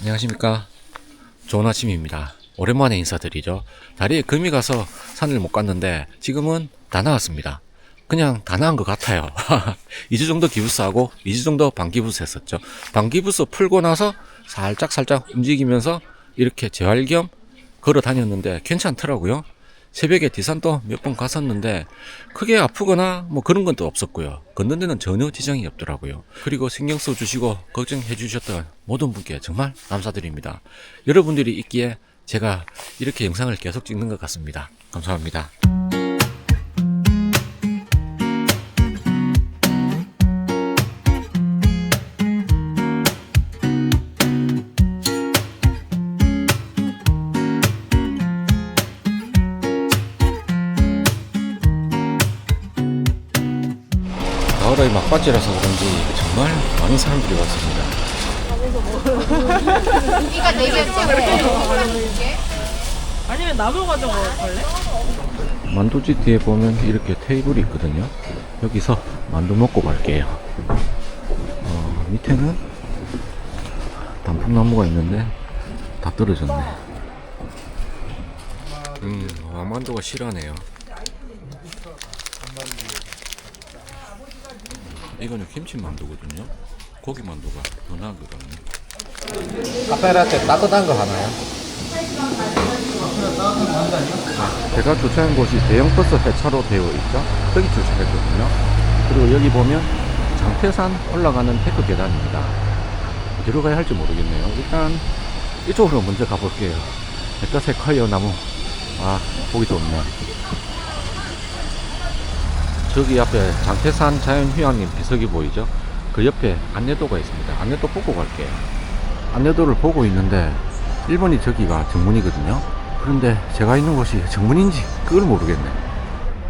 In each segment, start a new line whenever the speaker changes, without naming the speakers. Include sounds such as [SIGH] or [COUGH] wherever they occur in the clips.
안녕하십니까. 좋은 아침입니다. 오랜만에 인사드리죠. 다리에 금이 가서 산을 못 갔는데 지금은 다 나왔습니다. 그냥 다 나은 것 같아요. [LAUGHS] 2주 정도 기부스하고 2주 정도 반기부스 했었죠. 반기부스 풀고 나서 살짝 살짝 움직이면서 이렇게 재활 겸 걸어 다녔는데 괜찮더라고요. 새벽에 디산도 몇 번 갔었는데 크게 아프거나 뭐 그런 건 또 없었고요. 걷는 데는 전혀 지장이 없더라고요. 그리고 신경 써 주시고 걱정해 주셨던 모든 분께 정말 감사드립니다. 여러분들이 있기에 제가 이렇게 영상을 계속 찍는 것 같습니다. 감사합니다. 가을의 막바지라서 그런지 정말 많은 사람들이 왔습니다.
이가 네 개째.
아니면 나도 가져갈래?
만두집 뒤에 보면 이렇게 테이블이 있거든요. 여기서 만두 먹고 갈게요. 어, 밑에는 단풍나무가 있는데 다 떨어졌네. 음, 왕만두가 실하네요. 이거는 김치만두거든요. 고기만두가 더 나거든요.
카페라떼 따뜻한 거 하나요?
제가 주차한 곳이 대형 버스 회차로 되어 있죠. 여기 주차했거든요. 그리고 여기 보면 장태산 올라가는 테크 계단입니다. 어디로 가야 할지 모르겠네요. 일단 이쪽으로 먼저 가볼게요. 백다색 콰이어 나무. 아, 보기 좋네. 저기 앞에 장태산 자연휴양림 비석이 보이죠? 그 옆에 안내도가 있습니다. 안내도 보고 갈게요. 안내도를 보고 있는데 1번이 저기가 정문이거든요. 그런데 제가 있는 곳이 정문인지 그걸 모르겠네.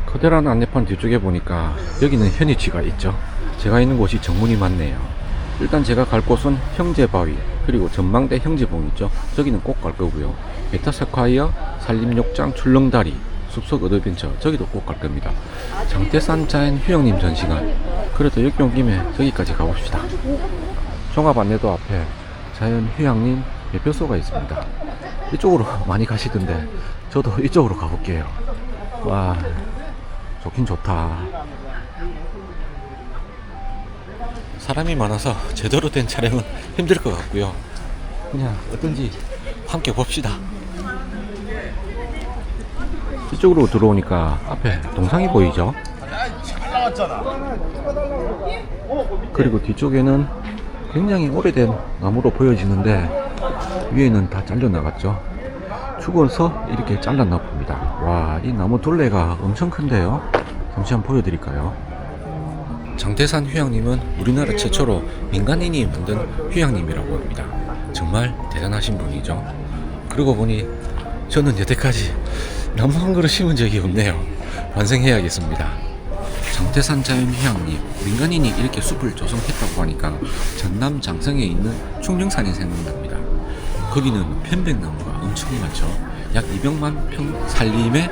커다란 안내판 뒤쪽에 보니까 여기는 현이치가 있죠. 제가 있는 곳이 정문이 맞네요. 일단 제가 갈 곳은 형제바위 그리고 전망대 형제봉 있죠. 저기는 꼭 갈 거고요. 베타세콰이어 산림욕장 출렁다리 숲속 어드벤처 저기도 꼭 갈 겁니다. 장대산 자연 휴양림 전시관 그래도 여기 온 김에 저기까지 가봅시다. 종합 안내도 앞에 자연 휴양림 대표소가 있습니다. 이쪽으로 [LAUGHS] 많이 가시던데 저도 이쪽으로 가볼게요. 와 좋긴 좋다. 사람이 많아서 제대로 된 촬영은 [LAUGHS] 힘들 것 같고요. 그냥 어떤지 함께 봅시다. 이쪽으로 들어오니까 앞에 동상이 보이죠? 그리고 뒤쪽에는 굉장히 오래된 나무로 보여지는데 위에는 다 잘려 나갔죠. 죽어서 이렇게 잘랐나 봅니다. 와, 이 나무 둘레가 엄청 큰데요. 잠시 한번 보여드릴까요? 장태산 휴양림은 우리나라 최초로 민간인이 만든 휴양림이라고 합니다. 정말 대단하신 분이죠. 그러고 보니 저는 여태까지 나무 한 그루 심은 적이 없네요. 반성해야겠습니다. 장태산 자연휴양림 민간인이 이렇게 숲을 조성했다고 하니까 전남 장성에 있는 충령산이 생각납니다. 거기는 편백나무가 엄청 많죠. 약 200만 평 산림에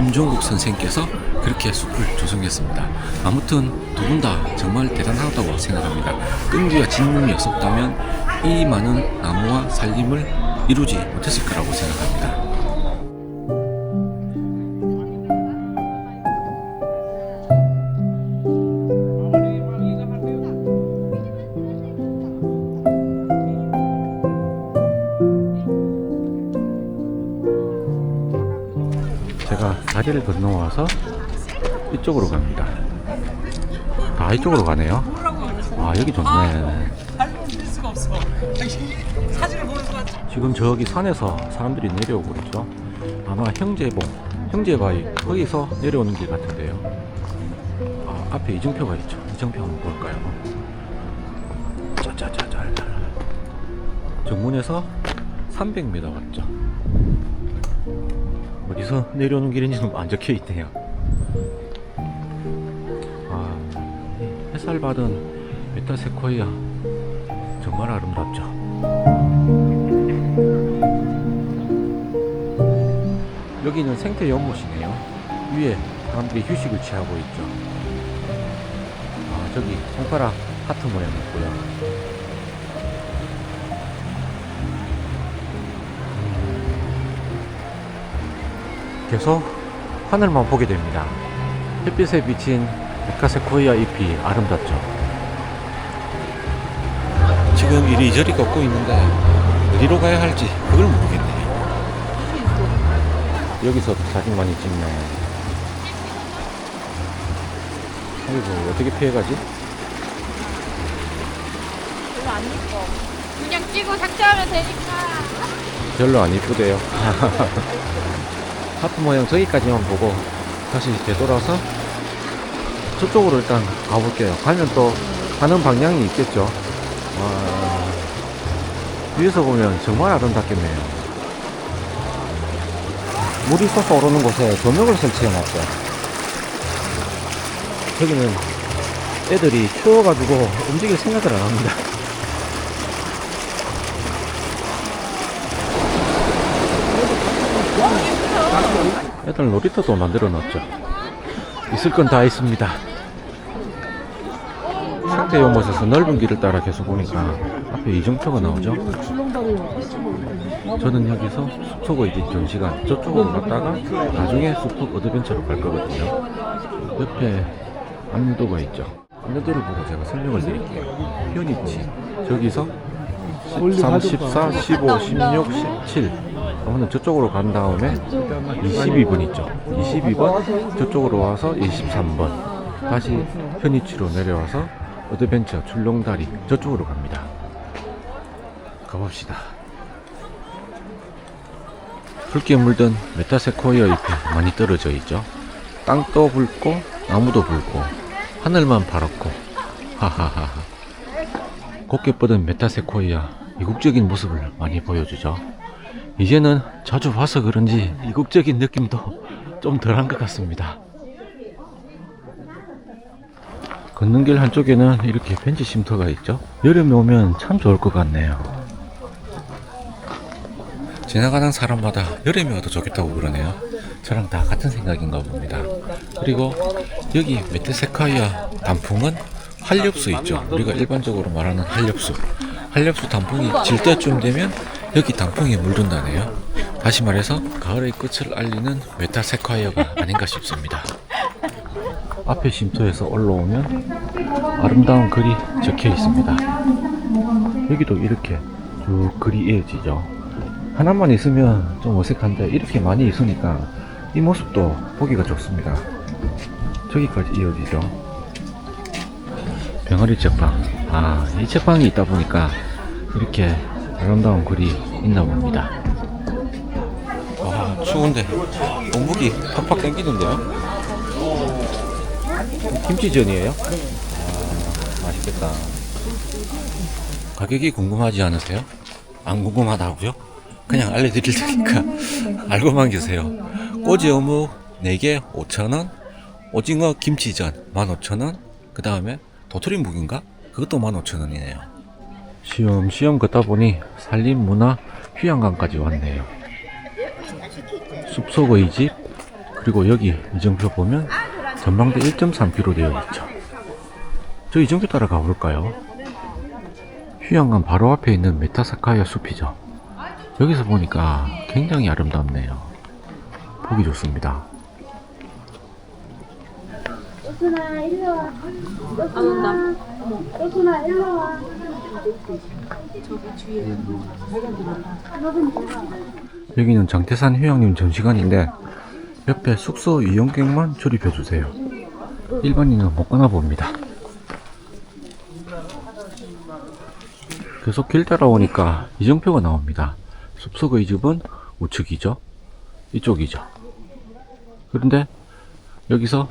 임종국 선생께서 그렇게 숲을 조성했습니다. 아무튼 두 분 다 정말 대단하다고 생각합니다. 끈기와 진님이 없었다면 이 많은 나무와 산림을 이루지 못했을 거라고 생각합니다. 건너와서 이쪽으로 갑니다. 아, 이쪽으로 가네요. 아, 여기 좋네. [LAUGHS]
순간
지금 저기 산에서 사람들이 내려오고 있죠. 아마 형제봉, 형제바위, 거기서 내려오는 길 같은데요. 아, 앞에 이정표가 있죠. 이정표 한번 볼까요? 짜자자자. 정문에서 300m 왔죠. 어디서 내려오는 길인지는 안 적혀 있네요. 아, 이 햇살 받은 메타세코이아 정말 아름답죠. 여기는 생태 연못이네요. 위에 사람들이 휴식을 취하고 있죠. 아, 저기 손가락 하트 모양 있고요. 계속 하늘만 보게 됩니다. 햇빛에 비친 메카세코이아 잎이 아름답죠. 지금 이리저리 걷고 있는데 어디로 가야 할지 그걸 모르겠네요. 여기서 사진 많이 찍네. 아이고 어떻게 피해가지?
별로 안 이뻐. 그냥 찍고 삭제하면 되니까.
별로 안 이쁘대요. [LAUGHS] 하트 모양 저기까지만 보고 다시 되돌아서 저쪽으로 일단 가볼게요. 가면 또 가는 방향이 있겠죠. 와, 위에서 보면 정말 아름답겠네요. 물이 솟아오르는 곳에 조명을 설치해놨죠. 여기는 애들이 추워가지고 움직일 생각을 안 합니다. 애들 놀이터도 만들어 놨죠. 있을 건 다 있습니다. 상태 연못에서 넓은 길을 따라 계속 보니까 앞에 이정표가 나오죠. 저는 여기서 이제 전시관 저쪽으로 갔다가 나중에 숲속 어드벤처로 갈 거거든요. 옆에 안내도가 있죠. 안내도를 보고 제가 설명을 드릴게요. 현위치 저기서 13, 14, 15, 16, 17 그러면 저쪽으로 간 다음에 22번 있죠. 22번 저쪽으로 와서 23번 다시 현이치로 내려와서 어드벤처 출렁다리 저쪽으로 갑니다. 가봅시다. 붉게 물든 메타세코이아 잎이 많이 떨어져 있죠. 땅도 붉고 나무도 붉고 하늘만 파랗고. 하하하하 곱게 뻗은 메타세코이아 이국적인 모습을 많이 보여주죠. 이제는 자주 봐서 그런지 이국적인 느낌도 좀 덜한 것 같습니다. 걷는 길 한쪽에는 이렇게 벤치 쉼터가 있죠. 여름에 오면 참 좋을 것 같네요. 지나가는 사람마다 여름에 와도 좋겠다고 그러네요. 저랑 다 같은 생각인가 봅니다. 그리고 여기 메테세카이아 단풍은 한렵수 있죠. 우리가 일반적으로 말하는 한렵수. 한렵수 단풍이 질 때쯤 되면 여기 단풍이 물든다네요. 다시 말해서 가을의 끝을 알리는 메타세카이아가 아닌가 싶습니다. 앞에 쉼터에서 올라오면 아름다운 글이 적혀 있습니다. 여기도 이렇게 쭉 글이 이어지죠. 하나만 있으면 좀 어색한데 이렇게 많이 있으니까 이 모습도 보기가 좋습니다. 저기까지 이어지죠. 병아리 책방. 아, 이 책방이 있다 보니까 이렇게 아름다운 글이 있나 봅니다. 와, 추운데 온묵이 팍팍 당기는데요? 김치전이에요? 아, 맛있겠다. 가격이 궁금하지 않으세요? 안 궁금하다고요? 그냥 알려드릴 테니까 [LAUGHS] 알고만 계세요. 꼬지 어묵 4개 5,000원, 오징어 김치전 15,000원, 그 다음에 도토리 묵인가? 그것도 15,000원이네요. 시험 시험 걷다 보니 산림 문화 휴양관까지 왔네요. 숲속의 집, 그리고 여기 이정표 보면 전망대 1.3km 되어 있죠. 저 이정표 따라 가볼까요? 휴양관 바로 앞에 있는 메타사카이아 숲이죠. 여기서 보니까 굉장히 아름답네요. 보기 좋습니다.
또순아 일로 와. 또순아. 또순아 일로 와.
여기는 장태산 휴양림 전시관인데 옆에 숙소 이용객만 출입해 주세요. 일반인은 못 가나 봅니다. 계속 길 따라오니까 이정표가 나옵니다. 숲속의 집은 우측이죠. 이쪽이죠. 그런데 여기서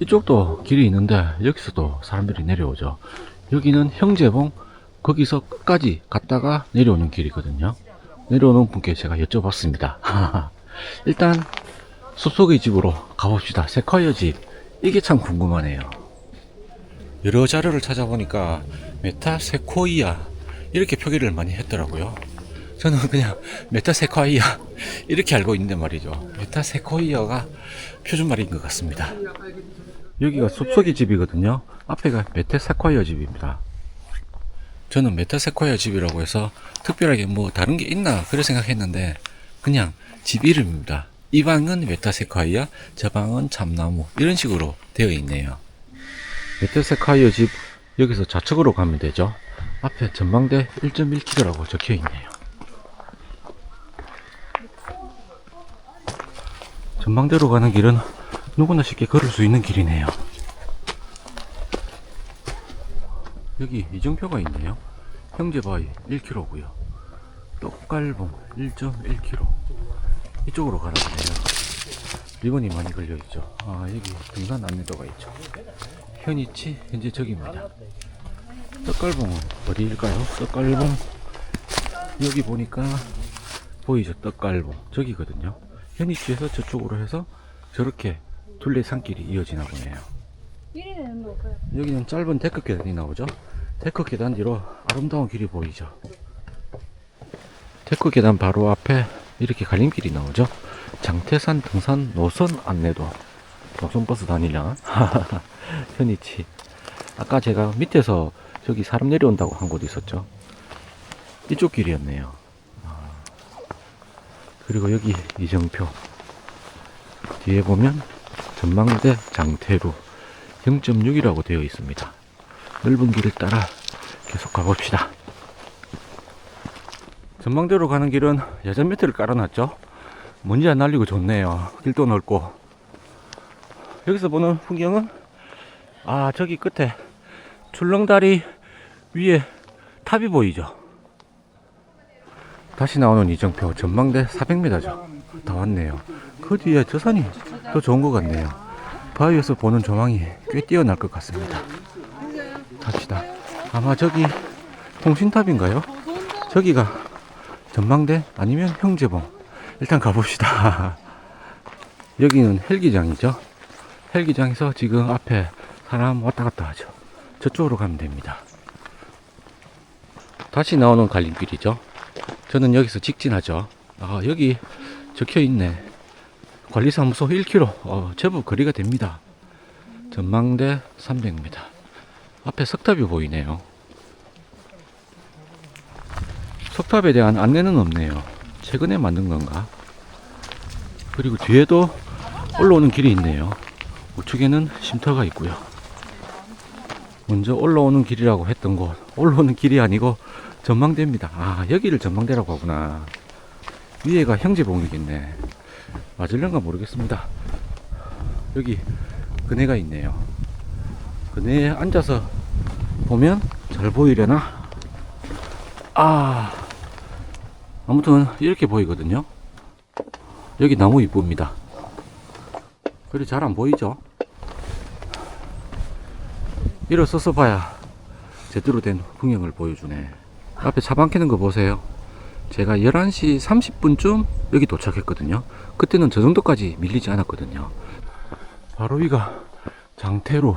이쪽도 길이 있는데 여기서도 사람들이 내려오죠. 여기는 형제봉 거기서 끝까지 갔다가 내려오는 길이거든요. 내려오는 분께 제가 여쭤봤습니다. [LAUGHS] 일단 숲속의 집으로 가봅시다. 세콰이어 집. 이게 참 궁금하네요. 여러 자료를 찾아보니까 메타 세코이아 이렇게 표기를 많이 했더라고요. 저는 그냥 메타세코이아 이렇게 알고 있는데 말이죠. 메타 세코이아가 표준말인 것 같습니다. 여기가 숲속의 집이거든요. 앞에가 메타세코이아 집입니다. 저는 메타세코이아 집이라고 해서 특별하게 뭐 다른 게 있나 그래 생각했는데 그냥 집 이름입니다. 이 방은 메타세콰이아, 저 방은 참나무 이런 식으로 되어 있네요. 메타세콰이아 집 여기서 좌측으로 가면 되죠. 앞에 전망대 1.1km라고 적혀 있네요. 전망대로 가는 길은 누구나 쉽게 걸을 수 있는 길이네요. 여기 이정표가 있네요. 형제바위 1km고요. 떡갈봉 1.1km. 이쪽으로 가라 보네요. 리본이 많이 걸려 있죠. 아 여기 등산 안내도가 있죠. 현이치 현재 저기입니다. 떡갈봉은 어디일까요? 떡갈봉 여기 보니까 보이죠? 떡갈봉 저기거든요. 현이치에서 저쪽으로 해서 저렇게 둘레 산길이 이어지나 보네요. 여기는 짧은 데크 계단이 나오죠. 데크 계단 뒤로 아름다운 길이 보이죠. 데크 계단 바로 앞에 이렇게 갈림길이 나오죠. 장태산 등산 노선 안내도. 노선 버스 다니려. [LAUGHS] 현이치. 아까 제가 밑에서 저기 사람 내려온다고 한 곳 있었죠. 이쪽 길이었네요. 아. 그리고 여기 이정표. 뒤에 보면 전망대 장태루 0.6이라고 되어 있습니다. 넓은 길을 따라 계속 가봅시다. 전망대로 가는 길은 야전 매트를 깔아놨죠. 먼지 안 날리고 좋네요. 길도 넓고. 여기서 보는 풍경은 아 저기 끝에 출렁다리 위에 탑이 보이죠. 다시 나오는 이정표 전망대 400m죠. 다 왔네요. 그 뒤에 저 산이 더 좋은 것 같네요. 바위에서 보는 조망이 꽤 뛰어날 것 같습니다. 갑시다. 아마 저기 통신탑인가요? 저기가 전망대 아니면 형제봉. 일단 가봅시다. [LAUGHS] 여기는 헬기장이죠. 헬기장에서 지금 앞에 사람 왔다 갔다 하죠. 저쪽으로 가면 됩니다. 다시 나오는 갈림길이죠. 저는 여기서 직진하죠. 아, 여기 적혀 있네. 관리사무소 1km. 어, 제법 거리가 됩니다. 전망대 300m. 앞에 석탑이 보이네요. 석탑에 대한 안내는 없네요. 최근에 만든 건가? 그리고 뒤에도 올라오는 길이 있네요. 우측에는 쉼터가 있고요. 먼저 올라오는 길이라고 했던 곳, 올라오는 길이 아니고 전망대입니다. 아, 여기를 전망대라고 하구나. 위에가 형제봉이겠네. 맞을런가 모르겠습니다. 여기 그네가 있네요. 그네에 앉아서 보면 잘 보이려나? 아, 아무튼 이렇게 보이거든요. 여기 나무 이쁩니다. 그리 잘 안 보이죠? 일어서서 봐야 제대로 된 풍경을 보여주네. 앞에 차 막히는 거 보세요. 제가 11시 30분쯤 여기 도착했거든요. 그때는 저 정도까지 밀리지 않았거든요. 바로 위가 장태로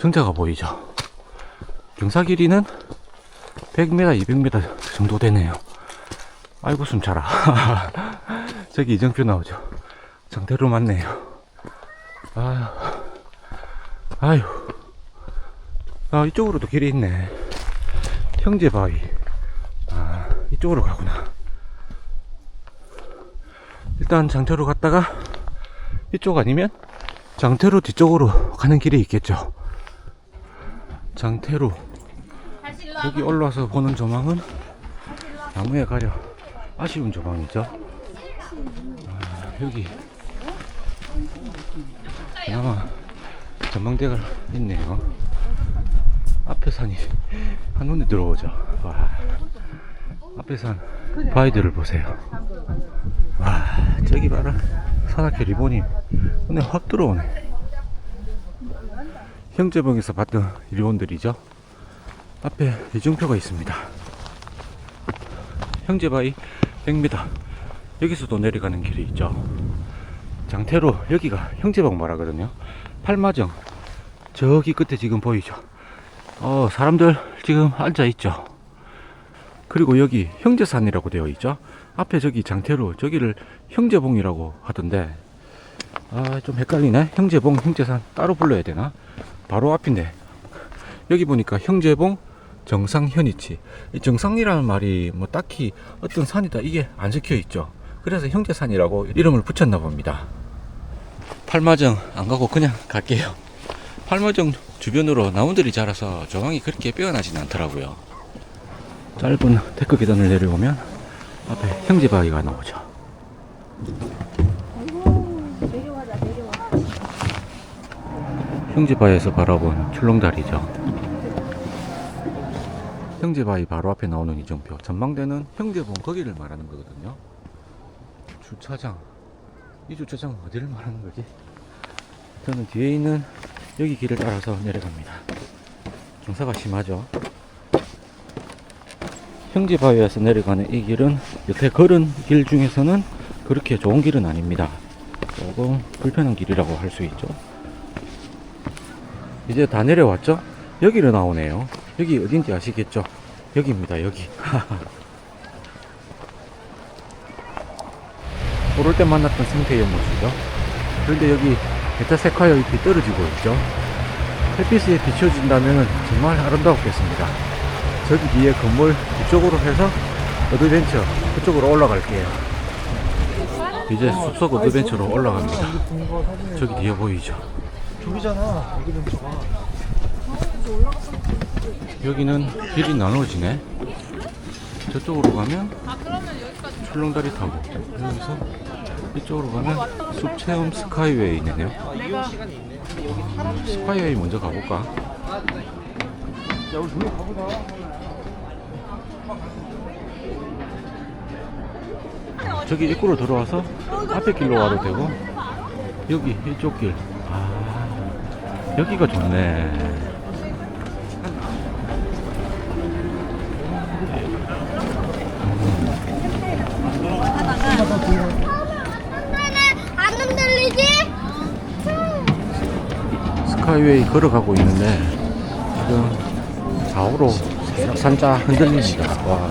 정자가 보이죠. 경사 길이는 100m, 200m 정도 되네요. 아이고 숨 차라. [LAUGHS] 저기 이정표 나오죠. 장태로 맞네요. 아유, 아유. 아 이쪽으로도 길이 있네. 형제 바위. 아 이쪽으로 가구나. 일단 장태로 갔다가 이쪽 아니면 장태로 뒤쪽으로 가는 길이 있겠죠. 장태로 여기 올라와서 보는 조망은 나무에 가려 아쉬운 조망이죠. 아, 여기 그나마 전망대가 있네요. 앞에 산이 한눈에 들어오죠. 와, 앞에 산 바위들을 보세요. 와, 저기 봐라. 산악회 리본이 눈에 확 들어오네. 형제봉에서 봤던 리본들이죠. 앞에 이중표가 있습니다. 형제바위 100m. 여기서도 내려가는 길이 있죠. 장태로 여기가 형제봉 말하거든요. 팔마정 저기 끝에 지금 보이죠. 어 사람들 지금 앉아 있죠. 그리고 여기 형제산이라고 되어 있죠. 앞에 저기 장태로 저기를 형제봉이라고 하던데 아 좀 헷갈리네. 형제봉 형제산 따로 불러야 되나? 바로 앞인데 여기 보니까 형제봉 정상 현이치 이 정상이라는 말이 뭐 딱히 어떤 산이다 이게 안 적혀 있죠. 그래서 형제산이라고 이름을 붙였나 봅니다. 팔마정 안 가고 그냥 갈게요. 팔마정 주변으로 나무들이 자라서 조망이 그렇게 빼어나진 않더라고요. 짧은 테크 계단을 내려오면 앞에 형제 바위가 나오죠. 형제 바위에서 바라본 출렁다리죠. 형제 바위 바로 앞에 나오는 이정표. 전망대는 형제봉 거기를 말하는 거거든요. 주차장. 이 주차장 어디를 말하는 거지? 저는 뒤에 있는 여기 길을 따라서 내려갑니다. 경사가 심하죠. 형제바위에서 내려가는 이 길은 여태 걸은 길 중에서는 그렇게 좋은 길은 아닙니다. 조금 불편한 길이라고 할 수 있죠. 이제 다 내려왔죠? 여기로 나오네요. 여기 어딘지 아시겠죠? 여기입니다, 여기. [LAUGHS] 오를 때 만났던 생태의 모습이죠. 그런데 여기 메타세카이어 잎이 떨어지고 있죠. 햇빛에 비춰진다면 정말 아름다웠겠습니다. 저기 뒤에 건물 뒤쪽으로 해서 어드벤처 그쪽으로 올라갈게요. 이제 숲속 어드벤처로 올라갑니다. 저기 뒤에 보이죠?
저기잖아. 좋아.
여기는 길이 나눠지네. 저쪽으로 가면 출렁다리 타고 여기서 이쪽으로 가면 숲 체험 스카이웨이네요. 음, 스카이웨이 먼저 가볼까?
야, 우리 저기 가보자.
저기 입구로 들어와서 앞에 길로 와도 되고 여기 이쪽 길. 아 여기가 좋네.
안 흔들리지?
스카이웨이 걸어가고 있는데 지금 좌우로 산자 흔들립니다. 와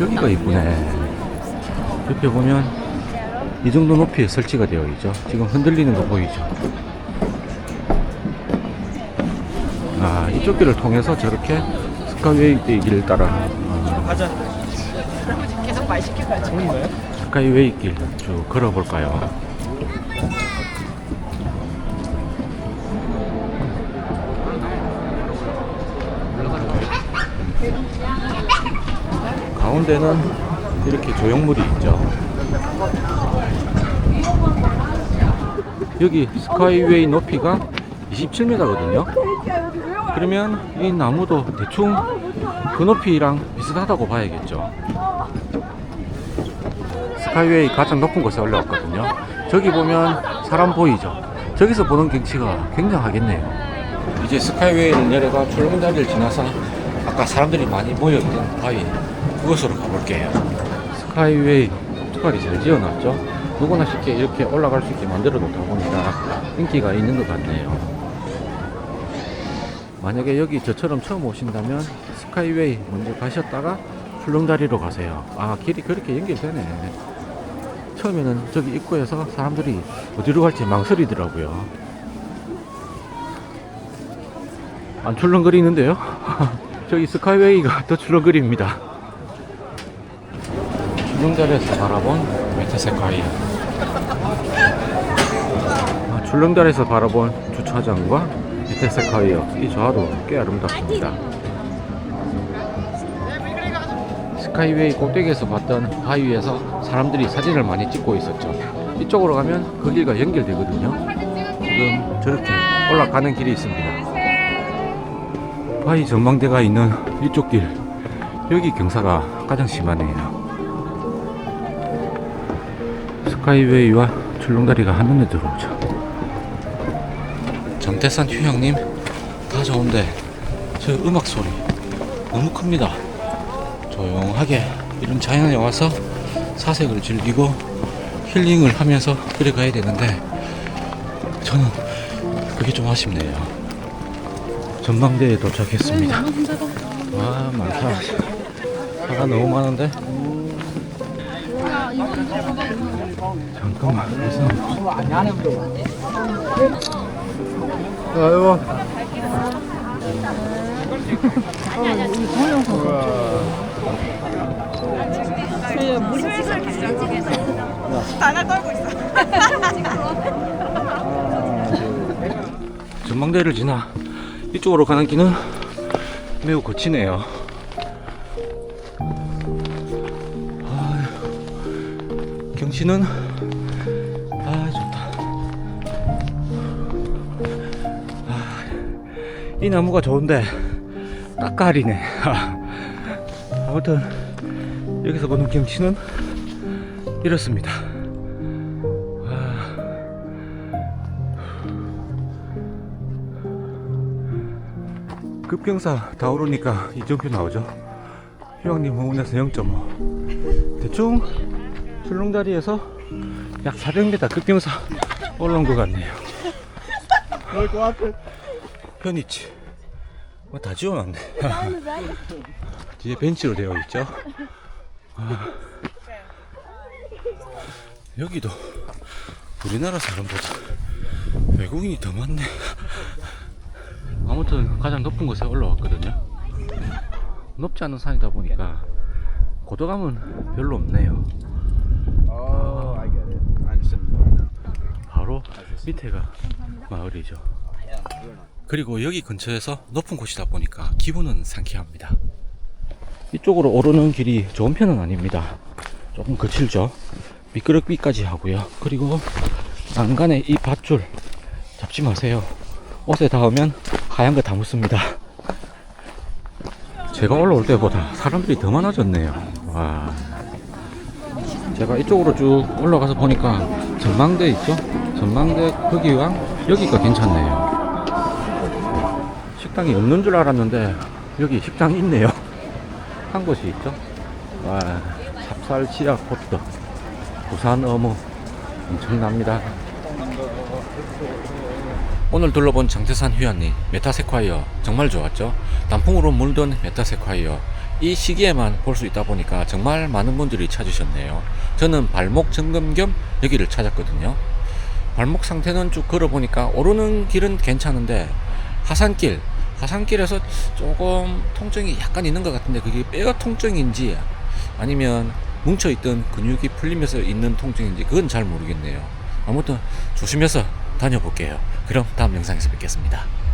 여기가 이쁘네. 옆에 보면 이 정도 높이에 설치가 되어 있죠. 지금 흔들리는 거 보이죠? 아 이쪽 길을 통해서 저렇게 스카이웨이 길을 따라 어,
가자. 계속 말. 좋은가요?
스카이웨이 길 쭉 걸어볼까요? 가운데는 이렇게 조형물이 있죠. 여기 스카이웨이 높이가 27m거든요. 그러면 이 나무도 대충 그 높이랑 비슷하다고 봐야겠죠. 스카이웨이 가장 높은 곳에 올라왔거든요. 저기 보면 사람 보이죠? 저기서 보는 경치가 굉장하겠네요. 이제 스카이웨이를 내려가 출근 다리를 지나서 아까 사람들이 많이 모여있던 바위 그곳으로 가볼게요. 스카이웨이 특별히 잘 지어놨죠? 누구나 쉽게 이렇게 올라갈 수 있게 만들어 놓다 보니까 인기가 있는 것 같네요. 만약에 여기 저처럼 처음 오신다면 스카이웨이 먼저 가셨다가 출렁다리로 가세요. 아 길이 그렇게 연결되네. 처음에는 저기 입구에서 사람들이 어디로 갈지 망설이더라고요. 안 출렁거리는데요? [LAUGHS] 저기 스카이웨이가 더 출렁거립니다. 출렁다리에서 바라본 메타세카이아. 아, 출렁다리에서 바라본 주차장과 메타세카이아 이 조화도 꽤 아름답습니다. 스카이웨이 꼭대기에서 봤던 바위에서 사람들이 사진을 많이 찍고 있었죠. 이쪽으로 가면 그 길과 연결되거든요. 지금 저렇게 올라가는 길이 있습니다. 바위 전망대가 있는 이쪽 길. 여기 경사가 가장 심하네요. 스카이웨이와 출렁다리가 한눈에 들어오죠. 정태산 휴양님 다 좋은데 저 음악 소리 너무 큽니다. 조용하게 이런 자연에 와서 사색을 즐기고 힐링을 하면서 그래 가야 되는데 저는 그게 좀 아쉽네요. 전망대에 도착했습니다. 와 많다. 차가 너무 많은데. 잠깐만. 그래서 아이고.
나날 떨고 있어.
전망대를 지나 이쪽으로 가는 길은 매우 거치네요. 경치는 아 좋다. 아, 이 나무가 좋은데 딱 가리네. 아무튼 여기서 보는 경치는 이렇습니다. 급경사 다 오르니까 이정표 나오죠. 휴양림 호문에서 0.5. 대충 출렁다리에서 약 400m 급경사 올라온 것 같네요. 편있지. 뭐다 지워놨네. [LAUGHS] 뒤에 벤치로 되어 있죠. 아. 여기도 우리나라 사람보다 외국인이 더 많네. 아무튼 가장 높은 곳에 올라왔거든요. 높지 않은 산이다 보니까 고도감은 별로 없네요.
Oh.
바로 밑에가 마을이죠. 그리고 여기 근처에서 높은 곳이다 보니까 기분은 상쾌합니다. 이쪽으로 오르는 길이 좋은 편은 아닙니다. 조금 거칠죠. 미끄럽기까지 하고요. 그리고 난간에 이 밧줄 잡지 마세요. 옷에 닿으면 하얀 거 다 묻습니다. 제가 올라올 때보다 사람들이 더 많아졌네요. 와. 제가 이쪽으로 쭉 올라가서 보니까 전망대 있죠? 전망대 거기랑 여기가 괜찮네요. 식당이 없는 줄 알았는데 여기 식당이 있네요. [LAUGHS] 한 곳이 있죠? 와, 찹쌀 치약 호떡, 부산 어묵 엄청납니다. 오늘 둘러본 장태산 휴양림 메타세콰이어 정말 좋았죠. 단풍으로 물든 메타세콰이어 이 시기에만 볼 수 있다 보니까 정말 많은 분들이 찾으셨네요. 저는 발목 점검 겸 여기를 찾았거든요. 발목 상태는 쭉 걸어보니까 오르는 길은 괜찮은데 하산길 하산길에서 조금 통증이 약간 있는 것 같은데 그게 뼈 통증인지 아니면 뭉쳐있던 근육이 풀리면서 있는 통증인지 그건 잘 모르겠네요. 아무튼 조심해서 다녀볼게요. 그럼 다음 영상에서 뵙겠습니다.